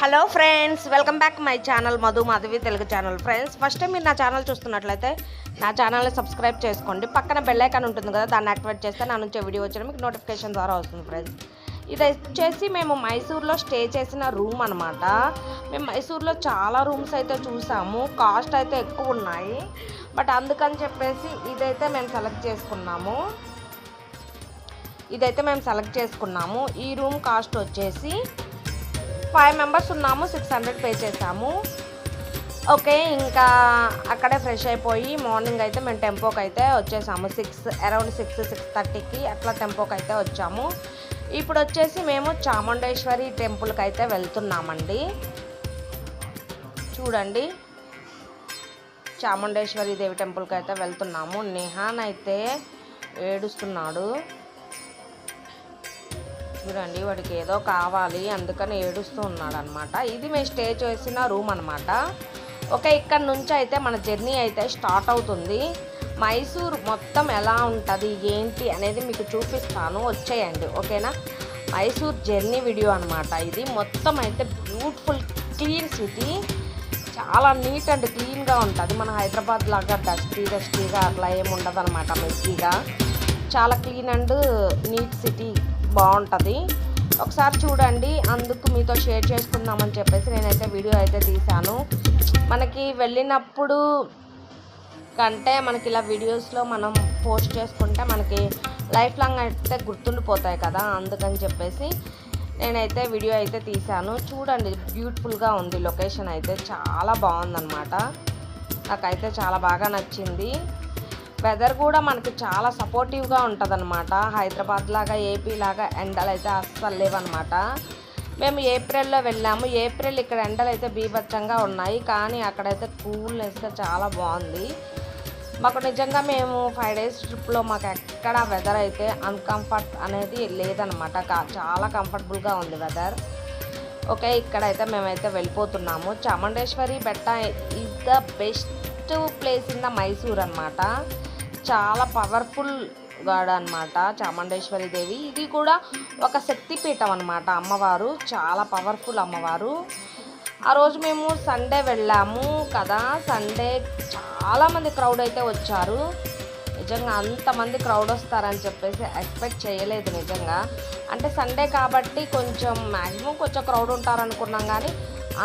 Hello friends welcome back my channel Madhu Madhavi Telugu channel. Friends first time మీరు నా channel చూస్తున్నట్లయితే నా ఛానల్ని సబ్స్క్రైబ్ చేసుకోండి. పక్కన బెల్ ఐకాన్ ఉంటుంది కదా దాన్ని యాక్టివేట్ చేస్తే నా నుంచి వీడియో వచ్చిన మీకు నోటిఫికేషన్ ద్వారా వస్తుంది ఫ్రెండ్స్ ఇది వచ్చేసి మేము మైసూర్లో స్టే చేసిన రూమ్ అనమాట మేము మైసూర్లో చాలా రూమ్స్ అయితే చూసాము. కాస్ట్ అయితే ఎక్కువ ఉన్నాయి. బట్ అందుకని చెప్పేసి ఇదైతే మేము సెలెక్ట్ చేసుకున్నాము. ఇదైతే మేము సెలెక్ట్ చేసుకున్నాము. ఈ రూమ్ కాస్ట్ వచ్చేసి ఫైవ్ మెంబర్స్ ఉన్నాము సిక్స్ హండ్రెడ్ పే చేసాము ఓకే ఇంకా అక్కడే ఫ్రెష్ అయిపోయి మార్నింగ్ అయితే మేము టెంపోకి అయితే వచ్చేసాము. సిక్స్ అరౌండ్ సిక్స్ సిక్స్ థర్టీకి అట్లా టెంపోకి అయితే వచ్చాము. ఇప్పుడు వచ్చేసి మేము చాముండేశ్వరి టెంపుల్కి అయితే వెళ్తున్నామండి. చూడండి. చాముండేశ్వరి దేవి టెంపుల్కి అయితే వెళ్తున్నాము. నిహాన్ అయితే ఏడుస్తున్నాడు. చూడండి వాడికి ఏదో కావాలి అందుకని ఏడుస్తూ ఉన్నాడు అనమాట ఇది మేము స్టే చేసిన రూమ్ అనమాట. ఓకే ఇక్కడ నుంచి అయితే మన జర్నీ అయితే స్టార్ట్ అవుతుంది. మైసూర్ మొత్తం ఎలా ఉంటుంది ఏంటి అనేది మీకు చూపిస్తాను. వచ్చేయండి ఓకేనా? మైసూర్ జర్నీ వీడియో అనమాట ఇది. మొత్తం అయితే బ్యూటిఫుల్ క్లీన్ సిటీ. చాలా నీట్ అండ్ క్లీన్గా ఉంటుంది. మన హైదరాబాద్ లాగా డస్టీ డస్టీగా అట్లా ఏమి ఉండదు అనమాట మెస్సీగా చాలా క్లీన్ అండ్ నీట్ సిటీ. బాగుంటుంది. ఒకసారి చూడండి అందుకు మీతో షేర్ చేసుకుందామని చెప్పేసి నేనైతే వీడియో అయితే తీశాను. మనకి వెళ్ళినప్పుడు కంటే మనకి ఇలా వీడియోస్లో మనం పోస్ట్ చేసుకుంటే మనకి లైఫ్ లాంగ్ అయితే గుర్తుండిపోతాయి కదా అందుకని చెప్పేసి నేనైతే వీడియో అయితే తీశాను. చూడండి బ్యూటిఫుల్గా ఉంది లొకేషన్ అయితే చాలా బాగుందన్నమాట. నాకైతే చాలా బాగా నచ్చింది. వెదర్ కూడా మనకి చాలా సపోర్టివ్గా ఉంటుంది హైదరాబాద్ లాగా ఏపీ లాగా ఎండలు అయితే అస్సలు లేవన్నమాట. మేము ఏప్రిల్లో వెళ్ళాము. ఏప్రిల్ ఇక్కడ ఎండలు అయితే బీభత్సంగా ఉన్నాయి. కానీ అక్కడైతే కూల్నెస్గా చాలా బాగుంది. మాకు నిజంగా మేము ఫైవ్ డేస్ ట్రిప్లో మాకు ఎక్కడ వెదర్ అయితే అన్కంఫర్ట్ అనేది లేదనమాట కా- చాలా కంఫర్టబుల్గా ఉంది వెదర్ ఓకే ఇక్కడైతే మేమైతే వెళ్ళిపోతున్నాము. Chamundeshwari Betta is the best place in the Mysore అనమాట చాలా పవర్ఫుల్ గాడ్ అనమాట చాముండేశ్వరి దేవి. ఇది కూడా ఒక శక్తిపీఠం అనమాట అమ్మవారు చాలా పవర్ఫుల్ అమ్మవారు. ఆ రోజు మేము సండే వెళ్ళాము కదా సండే చాలామంది క్రౌడ్ అయితే వచ్చారు. నిజంగా అంతమంది క్రౌడ్ వస్తారని చెప్పేసి ఎక్స్పెక్ట్ చేయలేదు నిజంగా. అంటే సండే కాబట్టి కొంచెం మ్యాక్సిమం కొంచెం క్రౌడ్ ఉంటారనుకున్నాం కానీ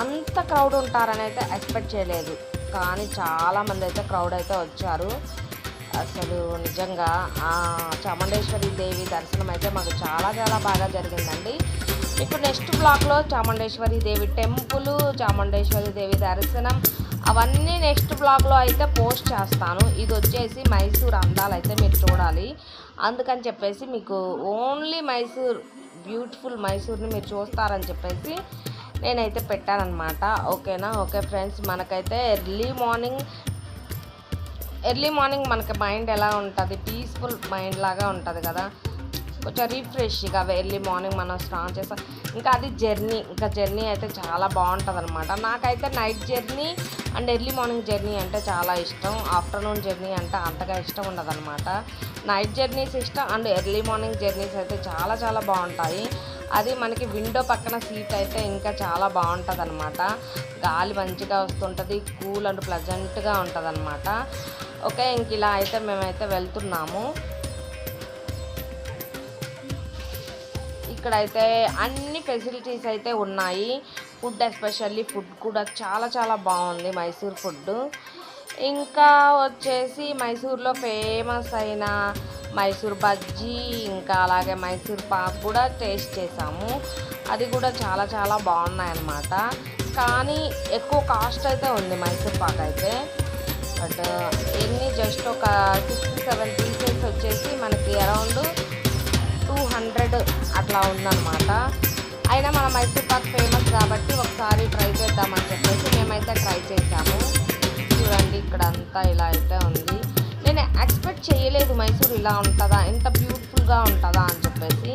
అంత క్రౌడ్ ఉంటారని అయితే ఎక్స్పెక్ట్ చేయలేదు. కానీ చాలామంది అయితే క్రౌడ్ అయితే వచ్చారు. అసలు నిజంగా ఆ చాముండేశ్వరి దేవి దర్శనం అయితే మాకు చాలా చాలా బాగా జరిగిందండి. ఇప్పుడు నెక్స్ట్ బ్లాక్లో చాముండేశ్వరి దేవి టెంపుల్ చాముండేశ్వరి దేవి దర్శనం అవన్నీ నెక్స్ట్ బ్లాగ్లో అయితే పోస్ట్ చేస్తాను. ఇది వచ్చేసి మైసూర్ అందాలు అయితే మీరు చూడాలి. అందుకని చెప్పేసి మీకు ఓన్లీ మైసూర్ బ్యూటిఫుల్ మైసూర్ని మీరు చూస్తారని చెప్పేసి నేనైతే పెట్టానమాట ఓకేనా? ఓకే ఫ్రెండ్స్ మనకైతే ఎర్లీ మార్నింగ్ ఎర్లీ మార్నింగ్ మనకి మైండ్ ఎలా ఉంటుంది? పీస్ఫుల్ మైండ్ లాగా ఉంటుంది కదా? కొంచెం రిఫ్రెష్గా ఎర్లీ మార్నింగ్ మనం స్టార్ట్ చేస్తాం. ఇంకా అది జర్నీ ఇంకా జర్నీ అయితే చాలా బాగుంటుంది అనమాట నాకైతే night journey and early morning journey అంటే చాలా ఇష్టం. ఆఫ్టర్నూన్ జర్నీ అంటే అంతగా ఇష్టం ఉండదు అనమాట నైట్ జర్నీస్ ఇష్టం అండ్ ఎర్లీ మార్నింగ్ జర్నీస్ అయితే చాలా చాలా బాగుంటాయి. అది మనకి విండో పక్కన సీట్ అయితే ఇంకా చాలా బాగుంటుంది అనమాట గాలి మంచిగా వస్తుంటుంది కూల్ అండ్ ప్లజెంట్గా ఉంటుంది అనమాట ఓకే ఇంక ఇలా అయితే మేమైతే వెళ్తున్నాము. ఇక్కడైతే అన్ని ఫెసిలిటీస్ అయితే ఉన్నాయి. ఫుడ్ ఎస్పెషల్లీ ఫుడ్ కూడా చాలా చాలా బాగుంది మైసూర్ ఫుడ్ ఇంకా వచ్చేసి మైసూర్లో ఫేమస్ అయిన మైసూర్ బజ్జీ ఇంకా అలాగే మైసూర్ పాక్ కూడా టేస్ట్ చేసాము. అది కూడా చాలా చాలా బాగున్నాయి అన్నమాట కానీ ఎక్కువ కాస్ట్ అయితే ఉంది మైసూర్ పాక్ అయితే. బట్ ఎన్ని జస్ట్ ఒక సిక్స్టీ సెవెన్ పీసెస్ వచ్చేసి మనకి అరౌండ్ టూ హండ్రెడ్ అట్లా ఉందన్నమాట. అయినా మన మైసూర్ పాక్ ఫేమస్ కాబట్టి ఒకసారి ట్రై చేద్దామని చెప్పేసి మేమైతే ట్రై చేసాము చూడండి ఇక్కడ అంతా ఇలా అయితే ఉంది. నేను ఎక్స్పెక్ట్ చేయలేదు మైసూర్ ఇలా ఉంటుందా ఎంత బ్యూటిఫుల్గా ఉంటుందా అని చెప్పేసి.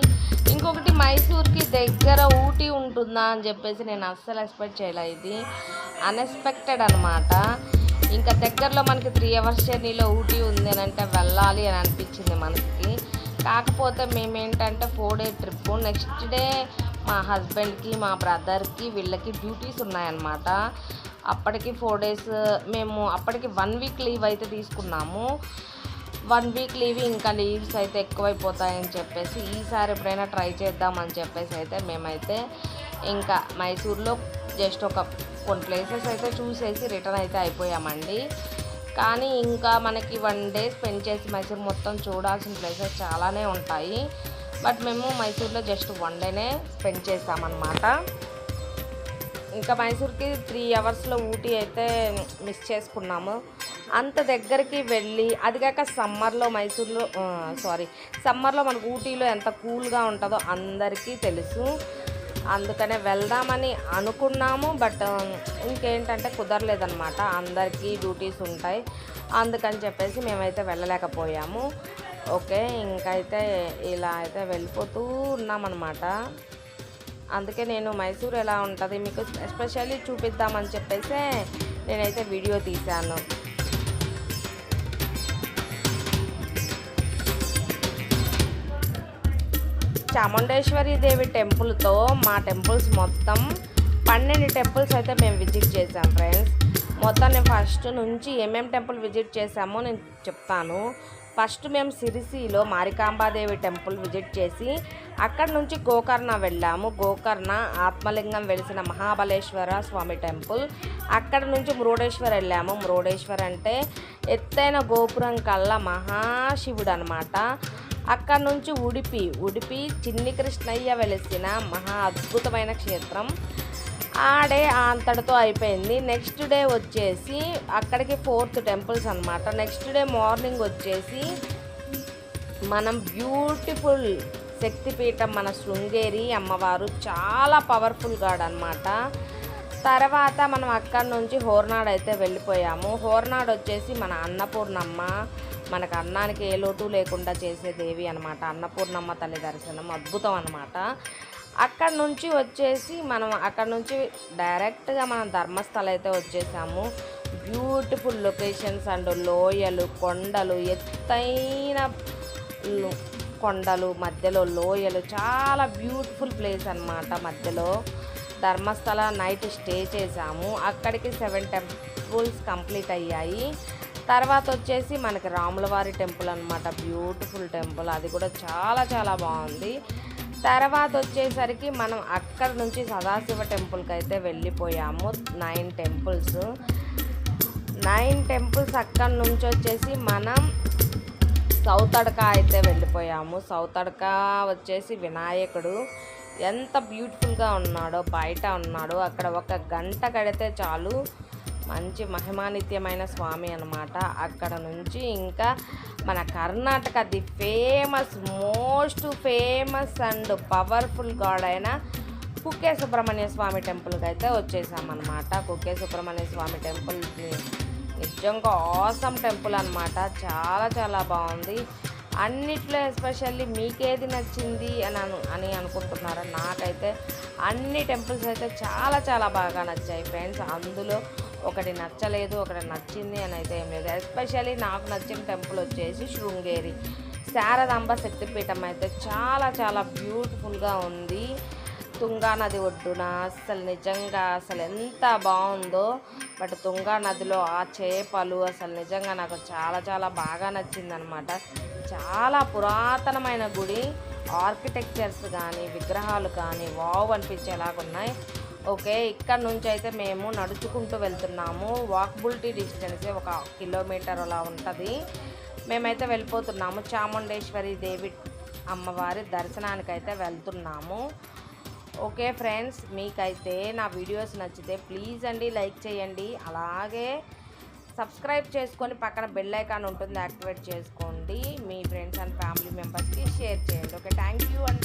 ఇంకొకటి మైసూర్కి దగ్గర ఊటీ ఉంటుందా అని చెప్పేసి నేను అస్సలు ఎక్స్పెక్ట్ చేయలేదు. ఇది అన్ఎక్స్పెక్టెడ్ అనమాట ఇంకా దగ్గరలో మనకి త్రీ అవర్స్ జర్నీలో ఊటీ ఉంది అని అంటే వెళ్ళాలి అని అనిపించింది మనకి. కాకపోతే మేము ఏంటంటే four day trip next day మా హస్బెండ్కి మా బ్రదర్కి వీళ్ళకి డ్యూటీస్ ఉన్నాయన్నమాట. అప్పటికి ఫోర్ డేస్ మేము అప్పటికి వన్ వీక్ లీవ్ అయితే తీసుకున్నాము. వన్ వీక్ లీవ్ ఇంకా లీవ్స్ అయితే ఎక్కువైపోతాయని చెప్పేసి ఈసారి ఎప్పుడైనా ట్రై చేద్దామని చెప్పేసి అయితే మేమైతే ఇంకా మైసూర్లో జస్ట్ ఒక కొన్ని ప్లేసెస్ అయితే చూసేసి రిటర్న్ అయితే అయిపోయామండి. కానీ ఇంకా మనకి వన్ డే స్పెండ్ చేసి మైసూర్ మొత్తం చూడాల్సిన ప్లేసెస్ చాలానే ఉంటాయి. బట్ మేము మైసూర్లో జస్ట్ వన్ డేనే స్పెండ్ చేసామన్నమాట. ఇంకా మైసూర్కి త్రీ అవర్స్లో ఊటీ అయితే మిస్ చేసుకున్నాము. అంత దగ్గరికి వెళ్ళి అది కాక సమ్మర్లో మైసూర్లో సారీ సమ్మర్లో మనకు ఊటీలో ఎంత కూల్గా ఉంటుందో అందరికీ తెలుసు. అందుకనే వెళ్దామని అనుకున్నాము బట్ ఇంకేంటంటే కుదరలేదనమాట అందరికీ డ్యూటీస్ ఉంటాయి. అందుకని చెప్పేసి మేమైతే వెళ్ళలేకపోయాము. ఓకే ఇంకైతే ఇలా అయితే వెళ్ళిపోతూ ఉన్నామన్నమాట. అందుకే నేను మైసూర్ ఎలా ఉంటుంది మీకు ఎస్పెషల్లీ చూపిద్దామని చెప్పేసి నేనైతే వీడియో తీశాను. చాముండేశ్వరి దేవి టెంపుల్తో మా టెంపుల్స్ మొత్తం పన్నెండు టెంపుల్స్ అయితే మేము విజిట్ చేసాం ఫ్రెండ్స్. మొత్తం నేను ఫస్ట్ నుంచి ఏమేమి టెంపుల్ విజిట్ చేసామో నేను చెప్తాను. ఫస్ట్ మేము సిరిసిలో మారికాంబాదేవి టెంపుల్ విజిట్ చేసి అక్కడ నుంచి గోకర్ణ వెళ్ళాము. గోకర్ణ ఆత్మలింగం వెలిసిన మహాబలేశ్వర స్వామి టెంపుల్. అక్కడ నుంచి మురుడేశ్వర్ వెళ్ళాము. మురుడేశ్వర్ అంటే ఎత్తైన గోపురం కల్లా మహాశివుడు అనమాట అక్కడ నుంచి ఉడిపి ఉడిపి చిన్ని కృష్ణయ్య వెలిసిన మహా అద్భుతమైన క్షేత్రం. ఆ డే అంతటితో అయిపోయింది. నెక్స్ట్ డే వచ్చేసి అక్కడికి ఫోర్త్ టెంపుల్స్ అనమాట నెక్స్ట్ డే మార్నింగ్ వచ్చేసి మనం బ్యూటిఫుల్ శక్తిపీఠం మన శృంగేరి అమ్మవారు చాలా పవర్ఫుల్ గాడ్ అనమాట తర్వాత మనం అక్కడి నుంచి హోర్నాడ్ అయితే వెళ్ళిపోయాము. హోర్నాడ్ వచ్చేసి మన అన్నపూర్ణమ్మ మనకు అన్నానికి ఏ లోటు లేకుండా చేసే దేవి అనమాట అన్నపూర్ణమ్మ తల్లి దర్శనం అద్భుతం అనమాట అక్కడ నుంచి వచ్చేసి మనం అక్కడ నుంచి డైరెక్ట్గా మనం ధర్మస్థల అయితే వచ్చేసాము. బ్యూటిఫుల్ లొకేషన్స్ అండ్ లోయలు కొండలు ఎత్తైన కొండలు మధ్యలో లోయలు. చాలా బ్యూటిఫుల్ ప్లేస్ అనమాట మధ్యలో. ధర్మస్థల నైట్ స్టే చేసాము. అక్కడికి సెవెన్ టెంపుల్స్ కంప్లీట్ అయ్యాయి. తర్వాత వచ్చేసి మనకి రాములవారి టెంపుల్ అనమాట బ్యూటిఫుల్ టెంపుల్. అది కూడా చాలా చాలా బాగుంది. తర్వాత వచ్చేసరికి మనం అక్కడ నుంచి సదాశివ టెంపుల్కి అయితే వెళ్ళిపోయాము. Nine temples. నైన్ టెంపుల్స్ అక్కడ నుంచి వచ్చేసి మనం సౌత్ అడక అయితే వెళ్ళిపోయాము. సౌత్ అడక వచ్చేసి వినాయకుడు ఎంత బ్యూటిఫుల్గా ఉన్నాడో బయట ఉన్నాడో అక్కడ ఒక గంట కడితే చాలు. మంచి మహిమానిత్యమైన స్వామి అనమాట అక్కడ నుంచి ఇంకా మన Karnataka the famous most famous and powerful god అయిన కుక్కే సుబ్రహ్మణ్య స్వామి టెంపుల్కి అయితే వచ్చేసామన్నమాట. కుక్కే సుబ్రహ్మణ్య స్వామి టెంపుల్ నిజంగా ఆసమ్ టెంపుల్ అనమాట చాలా చాలా బాగుంది. అన్నిట్లో ఎస్పెషల్లీ మీకేది నచ్చింది అని అను అని అనుకుంటున్నారా? నాకైతే అన్ని టెంపుల్స్ అయితే చాలా చాలా బాగా నచ్చాయి ఫ్రెండ్స్. అందులో ఒకటి నచ్చలేదు ఒకటి నచ్చింది అని అయితే ఏం లేదు. ఎస్పెషల్లీ నాకు నచ్చిన టెంపుల్ వచ్చేసి శృంగేరి. శారదాంబ శక్తిపీఠం అయితే చాలా చాలా బ్యూటిఫుల్గా ఉంది. తుంగా నది ఒడ్డున అసలు నిజంగా అసలు ఎంత బాగుందో. బట్ తుంగా నదిలో ఆ చేపలు అసలు నిజంగా నాకు చాలా చాలా బాగా నచ్చిందనమాట చాలా పురాతనమైన గుడి. ఆర్కిటెక్చర్స్ కానీ విగ్రహాలు కానీ వావ్ అనిపించేలాగా ఉన్నాయి ఓకే ఇక్కడ నుంచి అయితే మేము నడుచుకుంటూ వెళ్తున్నాము. వాక్బుల్టీ డిస్టెన్స్ ఒక కిలోమీటర్ అలా ఉంటుంది. మేమైతే వెళ్ళిపోతున్నాము. చాముండేశ్వరి దేవి అమ్మవారి దర్శనానికి అయితే వెళ్తున్నాము. ఓకే ఫ్రెండ్స్ మీకైతే నా వీడియోస్ నచ్చితే ప్లీజ్ అండి లైక్ చేయండి. అలాగే సబ్స్క్రైబ్ చేసుకొని పక్కన బెల్ ఐకాన్ ఉంటుంది యాక్టివేట్ చేసుకోండి. మీ ఫ్రెండ్స్ అండ్ ఫ్యామిలీ మెంబర్స్కి షేర్ చేయండి. ఓకే థ్యాంక్ యూ అండి.